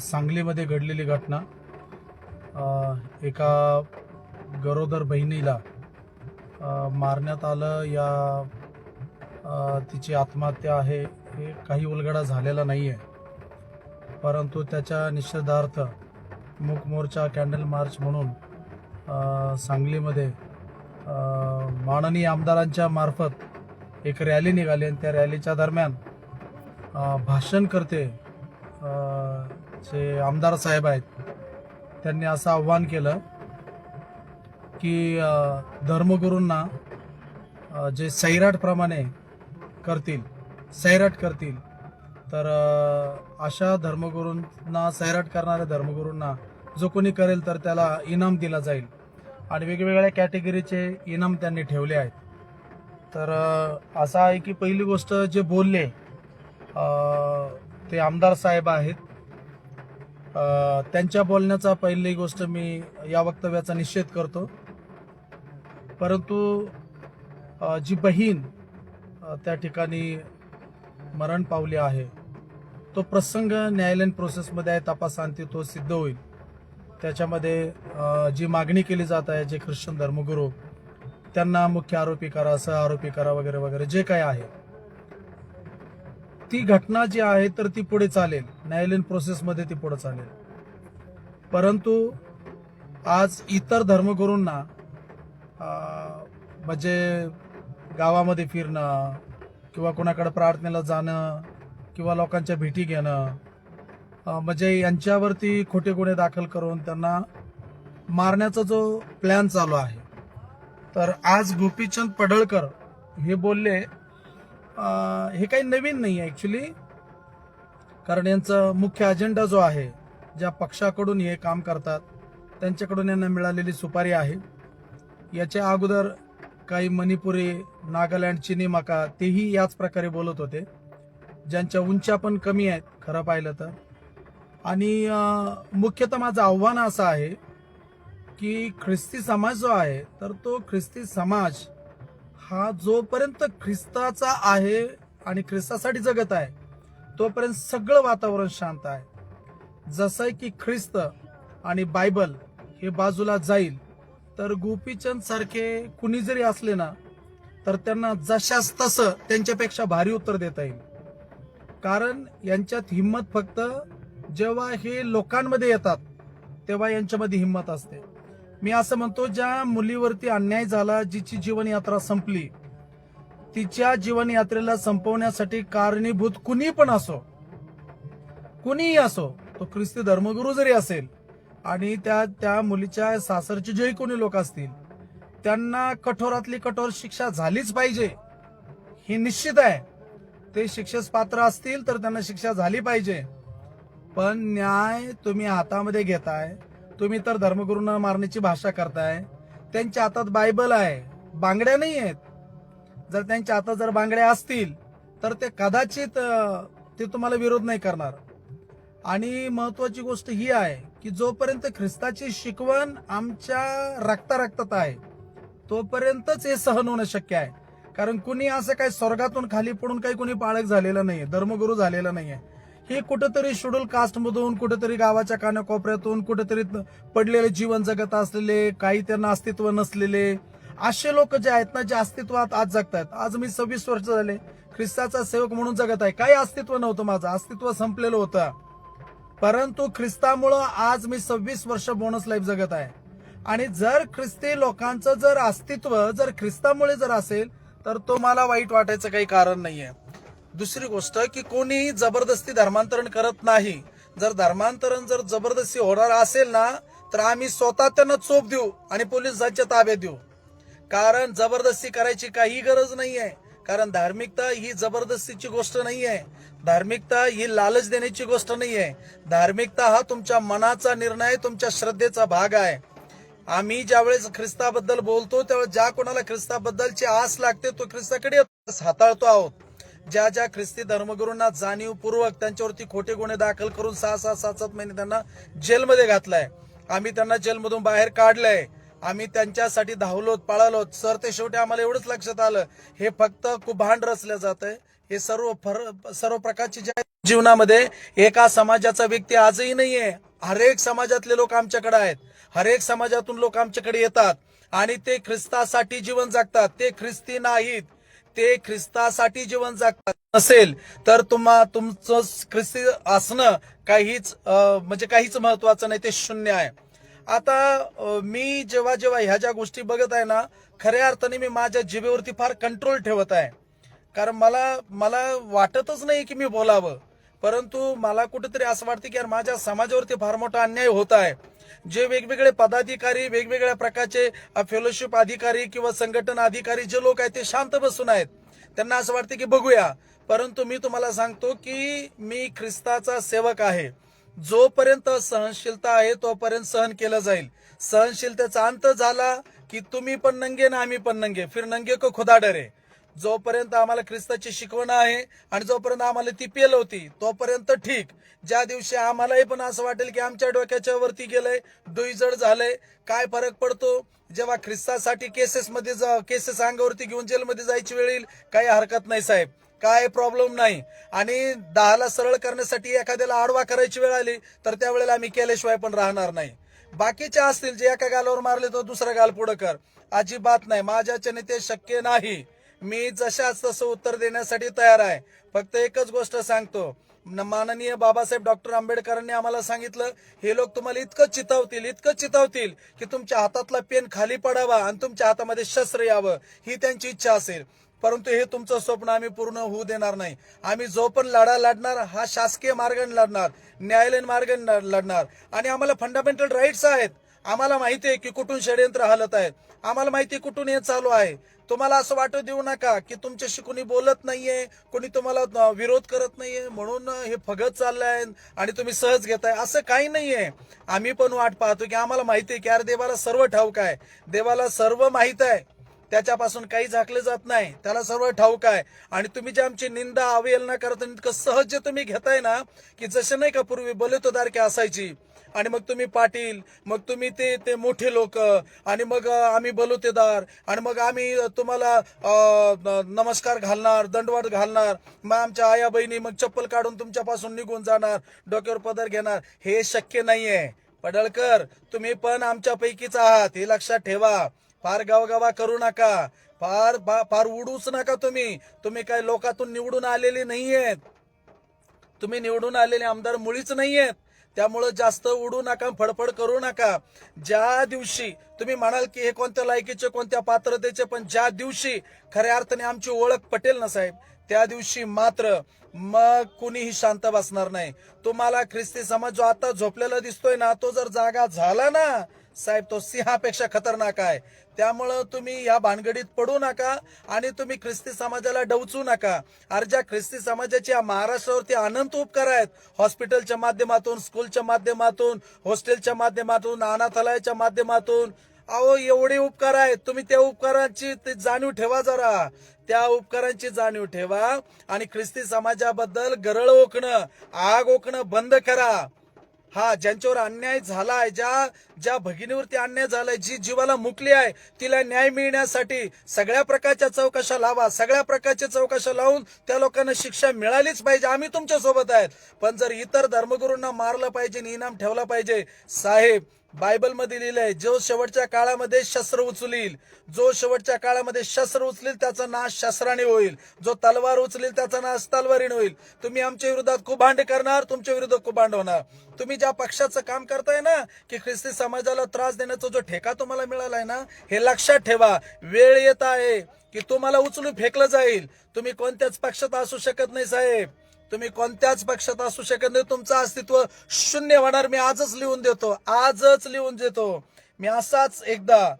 सांगलीमध्ये घडलेली घटना एका गरोदर बहिणीला मारण्यात आलं. या तिची आत्महत्या आहे हे काही उलगडा झालेला नाही आहे परंतु त्याच्या निषेधार्थ मूक मोर्चा कॅन्डल मार्च म्हणून सांगलीमध्ये माननीय आमदारांच्या मार्फत एक रॅली निघाली आणि त्या रॅलीच्या दरम्यान भाषण करते जे आमदार साहेब आहेत त्यांनी असं आव्हान केलं की धर्मगुरूंना जे सैराटप्रमाणे करतील सैराट करतील तर अशा धर्मगुरूंना सैराट करणाऱ्या धर्मगुरूंना जो कोणी करेल तर त्याला इनाम दिला जाईल. आणि वेगवेगळ्या कॅटेगरीचे इनाम त्यांनी ठेवले आहेत. तर असं आहे की पहिली गोष्ट जे बोलले ते आमदार साहेब आहेत त्यांच्या बोलण्याचा पहिली गोष्ट मी या वक्तव्याचा निषेध करतो. परंतु जी बहीण त्या ठिकाणी मरण पावली आहे तो प्रसंग न्यायालयीन प्रोसेसमध्ये आहे तपासांती तो सिद्ध होईल. त्याच्यामध्ये जी मागणी केली जात आहे जे ख्रिश्चन धर्मगुरू त्यांना मुख्य आरोपी करा सह आरोपी करा वगैरे वगैरे जे काय आहे. ती घटना जी आहे तर ती पुढे चालेल. न्यायालयीन प्रोसेसमध्ये ती पुढे चालेल. परंतु आज इतर धर्मगुरूंना म्हणजे गावामध्ये फिरणं किंवा कोणाकडे प्रार्थनेला जाणं किंवा लोकांच्या भेटी घेणं म्हणजे यांच्यावरती खोटे गुन्हे दाखल करून त्यांना मारण्याचा जो प्लॅन चालू आहे. तर आज गोपीचंद पडळकर हे बोलले आ, हे काही नवीन नाही ॲक्च्युली कारण यांचा मुख्य अजेंडा जो आहे ज्या पक्षाकडून हे काम करतात त्यांच्याकडून यांना मिळालेली सुपारी आहे. याच्या अगोदर काही मणिपुरी नागालँड चिनी मका तेही याच प्रकारे बोलत होते. ज्यांच्या उंच्या पण कमी आहेत खरं पाहिलं तर. आणि मुख्यतः माझं आव्हान असं आहे की ख्रिस्ती समाज जो आहे तर तो ख्रिस्ती समाज हा जोपर्यंत ख्रिस्ताचा आहे आणि ख्रिस्तासाठी जगत आहे तोपर्यंत सगळं वातावरण शांत आहे. जसं की ख्रिस्त आणि बायबल हे बाजूला जाईल तर गोपीचंद सारखे कुणी जरी असले ना तर त्यांना जशास तसं त्यांच्यापेक्षा भारी उत्तर देता येईल. कारण यांच्यात हिंमत फक्त जेव्हा हे लोकांमध्ये येतात तेव्हा यांच्यामध्ये हिंमत असते. मी असं म्हणतो ज्या मुलीवरती अन्याय झाला जिची जीवनयात्रा संपली तिच्या जीवनयात्रेला संपवण्यासाठी कारणीभूत कुणी पण असो कुणीही असो तो ख्रिस्ती धर्मगुरू जरी असेल आणि त्या त्या मुलीच्या सासरचे जे कोणी लोक असतील त्यांना कठोरातली कठोर शिक्षा झालीच पाहिजे. ही निश्चित आहे. ते शिक्षेस पात्र असतील तर त्यांना शिक्षा झाली पाहिजे. पण न्याय तुम्ही हातामध्ये घेताय. तुम्ही तर धर्मगुरूंना मारण्याची भाषा करताय. त्यांच्या हातात बायबल आहे. बांगड्या नाही आहेत. जर त्यांच्या हातात जर बांगड्या असतील तर ते कदाचित ते तुम्हाला विरोध नाही करणार. आणि महत्वाची गोष्ट ही आहे की जोपर्यंत ख्रिस्ताची शिकवण आमच्या रक्ता रक्तात आहे तोपर्यंतच हे सहन होणं शक्य आहे. कारण कुणी असं काही स्वर्गातून खाली पडून काही कुणी पाळक झालेलं नाहीये धर्मगुरू झालेला नाहीये. हे कुठेतरी शेड्यूल कास्टमधून कुठेतरी गावाच्या कानाकोपऱ्यातून कुठेतरी पडलेले जीवन जगत असलेले काही त्यांना अस्तित्व नसलेले असे लोक जे आहेत ना जे अस्तित्वात आज जगतायत. आज मी सव्वीस वर्ष झाले. ख्रिस्ताचा सेवक म्हणून जगत आहे. काही अस्तित्व नव्हतं माझं. अस्तित्व संपलेलं होतं. परंतु ख्रिस्तामुळं आज मी सव्वीस वर्ष बोनस लाईफ जगत आहे. आणि जर ख्रिस्ती लोकांचं जर अस्तित्व जर ख्रिस्तामुळे जर असेल तर तो मला वाईट वाटायचं काही कारण नाहीये. दुसरी गोष्ट की कोणीही जबरदस्ती धर्मांतरण करत नाही. जर धर्मांतरण जर जबरदस्ती होणार असेल ना तर आम्ही स्वतः त्यांना चोप देऊ आणि पोलिसांच्या ताब्यात देऊ. कारण जबरदस्ती करायची काही गरज नाही आहे कारण धार्मिकता ही जबरदस्तीची गोष्ट नाही आहे धार्मिकता ही लालच देण्याची गोष्ट नाही आहे धार्मिकता हा तुमच्या मनाचा निर्णय तुमच्या श्रद्धेचा भाग आहे. आम्ही ज्यावेळेस ख्रिस्ताबद्दल बोलतो त्यावेळेस ज्या कोणाला ख्रिस्ताबद्दलची आस लागते तो ख्रिस्ताकडे हाताळतो आहोत. ज्या ज्या ख्रिस्ती धर्मगुरूंना जाणीवपूर्वक त्यांच्यावरती खोटे गुन्हे दाखल करून सहा सहा सात सात महिने त्यांना जेलमध्ये घातलाय. आम्ही त्यांना जेलमधून बाहेर काढलंय. आम्ही त्यांच्यासाठी धावलोत पळालोत. सर ते शेवटी आम्हाला एवढंच लक्षात आलं. हे फक्त कुभांड रचलं जात आहे हे सर्व फर सर्व प्रकारची जीवनामध्ये एका समाजाचा व्यक्ती आजही नाहीये. हरेक समाजातले लोक आमच्याकडे आहेत. हरेक समाजातून लोक आमच्याकडे येतात आणि ते ख्रिस्तासाठी जीवन जगतात. ते ख्रिस्ती नाहीत. ते ख्रिस्तासाठी जीवन जगतात. नसेल तर तुम्हा तुमचं ख्रिस्ती असणं काहीच म्हणजे काहीच महत्वाचं नाही. ते शून्य आहे. आता मी जेव्हा जेव्हा ह्या ज्या गोष्टी बघत आहे ना खऱ्या अर्थाने मी माझ्या जिभेवरती फार कंट्रोल ठेवत आहे. कारण मला मला वाटतच नाही की मी बोलावं. परंतु मला कुठेतरी असं वाटतं की यार माझ्या समाजावरती फार मोठा अन्याय होत आहे. जे वेगवेगळे पदाधिकारी वेगवेगळ्या प्रकारचे फेलोशिप अधिकारी किंवा संघटन अधिकारी जे लोक आहेत ते शांत बसून आहेत. त्यांना असं वाटतं की बघूया. परंतु मी तुम्हाला सांगतो की मी ख्रिस्ताचा सेवक आहे. जोपर्यंत सहनशीलता आहे तोपर्यंत सहन केलं जाईल. सहनशीलतेचा अंत झाला की तुम्ही पण नंगे ना आम्ही पण नंगे. फिर नंगे को खुदा डरे. जोपर्यंत आम्हाला ख्रिस्ताची शिकवण आहे आणि जोपर्यंत आम्हाला ती पेल होती तोपर्यंत ठीक. ज्या दिवशी आम्हालाही पण असं वाटेल की आमच्या डोक्याच्या वरती गेलंय दुईजड झालंय काय फरक पडतो? जेव्हा ख्रिस्तासाठी केसेसमध्ये जा केसेस अंगावरती घेऊन जेलमध्ये जायची वेळ येईल काही हरकत नाही साहेब. काय प्रॉब्लेम नाही. आणि दहाला सरळ करण्यासाठी एखाद्याला आडवा करायची वेळ आली तर त्यावेळेला आम्ही केल्याशिवाय पण राहणार नाही. बाकीचे असतील जे एका गालावर मारले तर दुसरा गाल पुढं कर. अजिबात नाही. माझ्याच्याने ते शक्य नाही. मी जशाच तसं उत्तर देण्यासाठी तयार आहे. फक्त एकच गोष्ट सांगतो. माननीय बाबासाहेब डॉक्टर आंबेडकरांनी आम्हाला सांगितलं हे लोक तुम्हाला इतकं चितावतील इतकं चितावतील की तुमच्या हातातला पेन खाली पडावा आणि तुमच्या हातामध्ये शस्त्र यावं ही त्यांची इच्छा असेल. परंतु हे तुमचं स्वप्न आम्ही पूर्ण होऊ देणार नाही. आम्ही जो पण लढा लढणार हा शासकीय मार्गाने लढणार न्यायालयीन मार्गाने लढणार. आणि आम्हाला फंडामेंटल राईट्स आहेत. आम्हाला माहिती आहे की कुठून षडयंत्र हालत आहेत. आम्हाला माहिती आहे कुठून हे चालू आहे. तुम्हाला असं वाटू देऊ नका की तुमच्याशी कोणी बोलत नाहीये कोणी तुम्हाला विरोध करत नाहीये म्हणून हे फगत चाललंय आणि तुम्ही सहज घेताय. असं काही नाहीये. आम्ही पण वाट पाहतो की आम्हाला माहिती आहे की अरे देवाला सर्व ठाऊक आहे. देवाला सर्व माहीत आहे. त्याच्यापासून काही झाकले जात नाही. त्याला सर्व ठाऊक आहे. आणि तुम्ही जे आमची निंदा अवहेलना करता इतकं सहज जे तुम्ही घेताय ना की जसे नाही का पूर्वी बलितोदारकी असायची. आणि मग तुम्ही पाटील मग तुम्ही ते ते मोठे लोक आणि मग आम्ही बलुतेदार आणि मग आम्ही तुम्हाला नमस्कार घालणार दंडवाट घालणार मग आमच्या आया बहिणी मग चप्पल काढून तुमच्यापासून निघून जाणार डोक्यावर पदर घेणार हे शक्य नाहीये. पडळकर तुम्ही पण आमच्यापैकीच आहात हे लक्षात ठेवा. फार गावगावा करू नका. फार फार उडूच नका तुम्ही. तुम्ही काय लोकातून निवडून आलेले नाहीयेत. तुम्ही निवडून आलेले आमदार मुळीच नाहीयेत. त्यामुळं जास्त उडू नका फडफड करू नका. ज्या दिवशी तुम्ही म्हणाल की हे कोणत्या लायकीचे कोणत्या पात्रतेचे पण ज्या दिवशी खऱ्या अर्थाने आमची ओळख पटेल ना साहेब त्या दिवशी मात्र मग कुणीही शांत बसणार नाही. तुम्हाला ख्रिस्ती समाज जो आता झोपलेला दिसतोय ना तो जर जागा झाला ना साहेब तो सिंहापेक्षा खतरनाक आहे. त्यामुळं तुम्ही या भानगडीत पडू नका आणि तुम्ही ख्रिस्ती समाजाला डवचू नका. अरे ज्या ख्रिस्ती समाजाचे या महाराष्ट्रावरती अनंत उपकार आहेत हॉस्पिटलच्या माध्यमातून स्कूलच्या माध्यमातून हॉस्टेलच्या माध्यमातून अनाथालयाच्या माध्यमातून अहो एवढे उपकार आहेत. तुम्ही त्या उपकारांची जाणीव ठेवा जरा. त्या उपकारांची जाणीव ठेवा आणि ख्रिस्ती समाजाबद्दल गरळ ओकणं आग ओकणं बंद करा. हा ज्यांच्यावर अन्याय झालाय ज्या ज्या भगिनीवरती अन्याय झालाय जी जीवाला मुकली आहे तिला न्याय मिळण्यासाठी सगळ्या प्रकारच्या चौकशा लावा. सगळ्या प्रकारच्या चौकशा लावून त्या लोकांना शिक्षा मिळालीच पाहिजे. आम्ही तुमच्यासोबत आहेत. पण जर इतर धर्मगुरूंना मारलं पाहिजे आणि इनाम ठेवला पाहिजे साहेब बायबलमध्ये लिहिलंय जो शेवटच्या काळामध्ये शस्त्र उचलील जो शेवटच्या काळामध्ये शस्त्र उचलील त्याचा नाश शस्त्राने होईल. जो तलवार उचलील त्याचा नाश तलवारीने होईल. तुम्ही आमच्या विरोधात कुभांड करणार तुमच्या विरोधात कुभांड होणार. तुम्ही ज्या पक्षाचं काम करताय ना की ख्रिस्ती समाजाला त्रास देण्याचा जो ठेका तुम्हाला मिळालाय ना हे लक्षात ठेवा. वेळ येत आहे की तुम्हाला उचलून फेकलं जाईल. तुम्ही कोणत्याच पक्षात असू शकत नाही साहेब. तुम्ही कोणत्याच पक्षात असू शकत नाही. तुमचं अस्तित्व शून्य होणार. मी आजच लिहून देतो. आजच लिहून देतो. मी असाच एकदा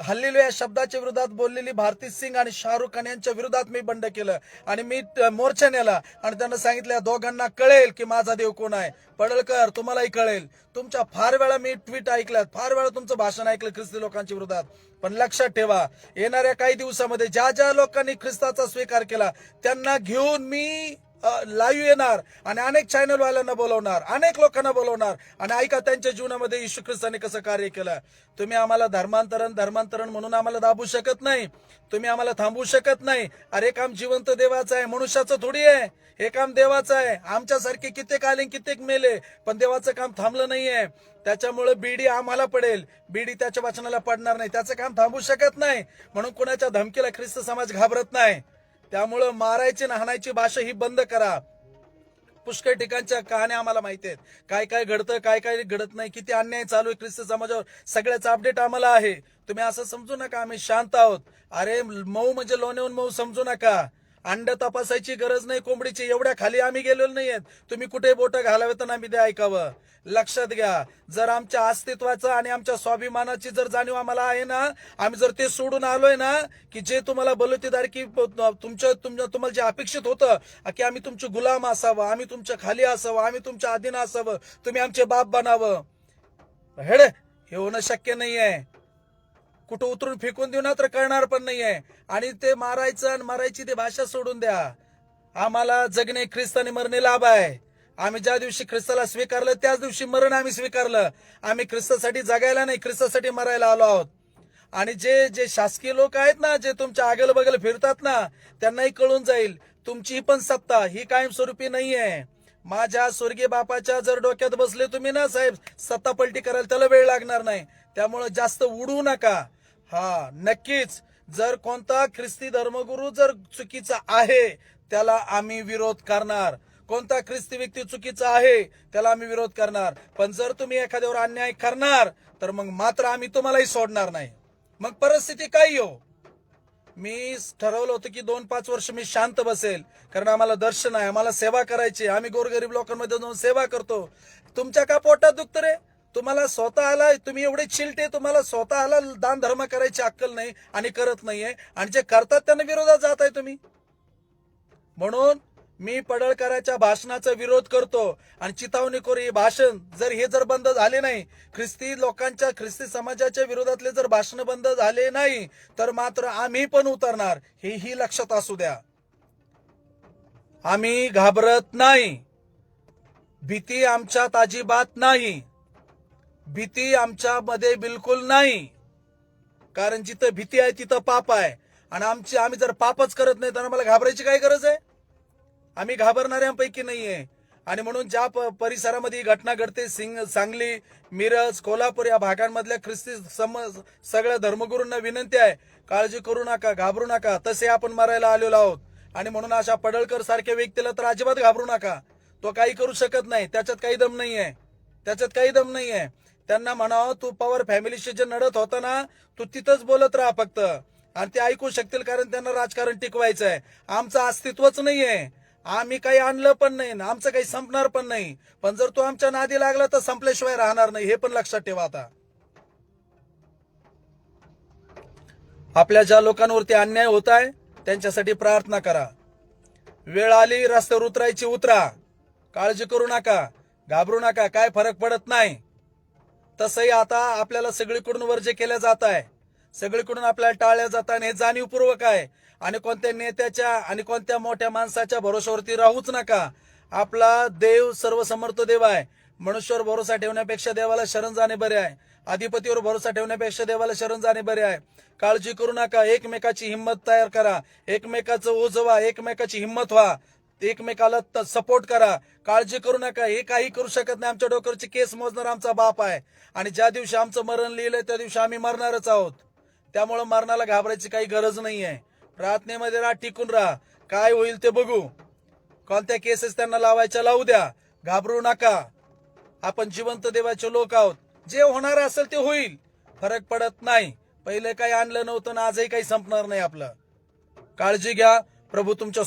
हल्लेलो या शब्दाच्या विरोधात बोललेली भारती सिंग आणि शाहरुख खान यांच्या विरोधात मी बंड केलं. आणि मी मोर्चा नेला. आणि त्यांना सांगितलं दोघांना कळेल की माझा देव कोण आहे. पडळकर तुम्हालाही कळेल. तुमच्या फार वेळा मी ट्विट ऐकल्यात. फार वेळा तुमचं भाषण ऐकलं ख्रिस्ती लोकांच्या विरोधात. पण लक्षात ठेवा येणाऱ्या काही दिवसामध्ये ज्या ज्या लोकांनी ख्रिस्ताचा स्वीकार केला त्यांना घेऊन मी लाईव्ह येणार आणि अनेक चॅनलवाल्यांना बोलवणार अनेक लोकांना बोलवणार आणि ऐका त्यांच्या जीवनामध्ये येशू ख्रिस्ताने कसं कार्य केलं. तुम्ही आम्हाला धर्मांतरण धर्मांतरण म्हणून आम्हाला दाबू शकत नाही. तुम्ही आम्हाला थांबवू शकत नाही. अरे काम जिवंत देवाचं आहे मनुष्याचं थोडी आहे. हे काम देवाचं आहे. आमच्यासारखे कित्येक आले कित्येक मेले पण देवाचं काम थांबलं नाहीये. त्याच्यामुळे बीडी आम्हाला पडेल. बीडी त्याच्या वाचनाला पडणार नाही. त्याचं काम थांबू शकत नाही. म्हणून कोणाच्या धमकीला ख्रिस्त समाज घाबरत नाही. त्यामुळं मारायची नाहनायची भाषा ही बंद करा. पुष्कळ ठिकाणच्या कहाण्या आम्हाला माहिती आहेत. काय काय घडतं काय काय घडत नाही किती अन्याय चालू आहे ख्रिस्त समाजावर सगळ्याचा अपडेट आम्हाला आहे. तुम्ही असं समजू नका आम्ही शांत आहोत. अरे मऊ म्हणजे लोण्याहून मऊ समजू नका. अंड तपासायची गरज नाही कोंबडीची. एवढ्या खाली आम्ही गेलेलो नाही आहेत तुम्ही कुठे बोट घालावेत तर आम्ही ते ऐकावं? लक्षात घ्या जर आमच्या अस्तित्वाचं आणि आमच्या स्वाभिमानाची जर जाणीव आम्हाला आहे ना आम्ही जर ते सोडून आलोय ना की जे तुम्हाला बलुतेदार की तुमच्या तुम्हाला जे अपेक्षित होतं की आम्ही तुमचे गुलाम असावं आम्ही तुमच्या खाली असावं आम्ही तुमच्या अधीन असावं तुम्ही आमचे बाप बनावं. हेड हे होणं शक्य नाहीये. कुठं उतरून फेकून देऊ ना तर कळणार पण नाहीये. आणि ते मारायचं आणि मारायची ते भाषा सोडून द्या. आम्हाला जगणे ख्रिस्त आणि मरणे लाभ आहे. आम्ही ज्या दिवशी ख्रिस्ताला स्वीकारलं त्याच दिवशी मरण आम्ही स्वीकारलं. आम्ही ख्रिस्तासाठी जगायला नाही ख्रिस्तासाठी मरायला आलो आहोत. आणि जे जे शासकीय लोक आहेत ना जे तुमच्या आगल बगल फिरतात ना त्यांनाही कळून जाईल. तुमची ही पण सत्ता ही कायमस्वरूपी नाही आहे माझ्या स्वर्गीय बापाच्या जर डोक्यात बसले तुम्ही ना साहेब सत्ता पलटी करायला त्याला वेळ लागणार नाही. त्यामुळे जास्त उडू नका. हा नक्कीच. जर कोणता ख्रिस्ती धर्मगुरू जर चुकीचा आहे त्याला आम्ही विरोध करणार. कोणता ख्रिस्ती व्यक्ती चुकीचा आहे त्याला आम्ही विरोध करणार. पण जर तुम्ही एखाद्यावर अन्याय करणार तर मग मात्र आम्ही तुम्हालाही सोडणार नाही. मग परिस्थिती काय हो? मी ठरवलं होतं की दोन पाच वर्ष मी शांत बसेल. कारण आम्हाला दर्शन आहे आम्हाला सेवा करायची आम्ही गोरगरीब लोकांमध्ये जाऊन सेवा करतो. तुमच्या का पोटात दुखत रे? तुम्हाला स्वतःला तुम्ही एवढे चिलटे तुम्हाला स्वतःला दान धर्म करायची अक्कल नाही आणि करत नाहीये. आणि जे करतात त्यांना विरोधात जात आहे तुम्ही. म्हणून मी पडळकराच्या भाषणाचा विरोध करतो. आणि चितावणी करू हे भाषण जर हे जर बंद झाले नाही ख्रिस्ती लोकांच्या ख्रिस्ती समाजाच्या विरोधातले जर भाषण बंद झाले नाही तर मात्र आम्ही पण उतरणार. हे ही लक्षात असू द्या. आम्ही घाबरत नाही. भीती आमच्यात अजिबात नाही. भीती आमच्यामध्ये बिलकुल नाही. कारण जिथं भीती आहे तिथं पाप आहे. आणि आमची आम्ही जर पापच करत नाही तर आम्हाला घाबरायची काय गरज आहे? आम्ही घाबरणाऱ्यांपैकी नाहीये. आणि म्हणून ज्या प- परिसरामध्ये ही घटना घडते सिंग सांगली मिरज कोल्हापूर या भागांमधल्या ख्रिस्ती सम सगळ्या धर्मगुरूंना विनंती आहे काळजी करू नका घाबरू नका. तसे आपण मरायला आलेलो आहोत. आणि म्हणून अशा पडळकर सारख्या व्यक्तीला तर अजिबात घाबरू नका. तो काही करू शकत नाही. त्याच्यात काही दम नाही आहे त्याच्यात काही दम नाही आहे त्यांना म्हणावं तू पवार फॅमिलीशी जे नडत होता ना तू तिथंच बोलत राहा फक्त. आणि ते ऐकू शकतील कारण त्यांना राजकारण टिकवायचं आहे आमचं अस्तित्वच नाहीये. आम्ही काही आणलं पण नाही आमचं काही संपणार पण नाही. पण जर तो आमच्या नादी लागला तर संपल्याशिवाय राहणार नाही. हे पण लक्षात ठेवा आता. आपल्या ज्या लोकांवरती अन्याय होत आहे त्यांच्यासाठी प्रार्थना करा. वेळ आली रस्त्यावर उतरायची उतरा. काळजी करू नका. घाबरू नका. काय फरक पडत नाही. तसंही आता आपल्याला सगळीकडून वर्ज केल्या जात आहे सगळीकडून आपल्याला टाळल्या जात आहे आणि हे जाणीवपूर्वक आहे. आणि कोणत्या नेत्याच्या आणि कोणत्या मोठ्या माणसाच्या भरोश्यावरती राहूच नका. आपला देव सर्वसमर्थ देव आहे. मनुष्यावर भरोसा ठेवण्यापेक्षा देवाला शरण जाणे बरे आहे. अधिपतीवर भरोसा ठेवण्यापेक्षा देवाला शरण जाणे बरे आहे. काळजी करू नका. एकमेकाची हिंमत तयार करा. एकमेकाचं ओझवा एकमेकाची हिंमत व्हा. एकमेकाला सपोर्ट करा. काळजी करू नका. हे काही करू शकत नाही. आमच्या डोक्यावरची केस मोजणार आमचा बाप आहे. आणि ज्या दिवशी आमचं मरण लिहिलंय त्या दिवशी आम्ही मरणारच आहोत. त्यामुळं मरणाला घाबरायची काही गरज नाहीये. प्रार्थनेमध्ये राहा टिकून राहा. काय होईल ते बघू. कोणत्या केसेस त्यांना लावायच्या लावू द्या. घाबरू नका. आपण जिवंत देवाचे लोक आहोत. जे होणार असेल ते होईल. फरक पडत नाही. पहिले काही आणलं नव्हतं ना आजही काही संपणार नाही आपलं. काळजी घ्या. प्रभू तुमच्या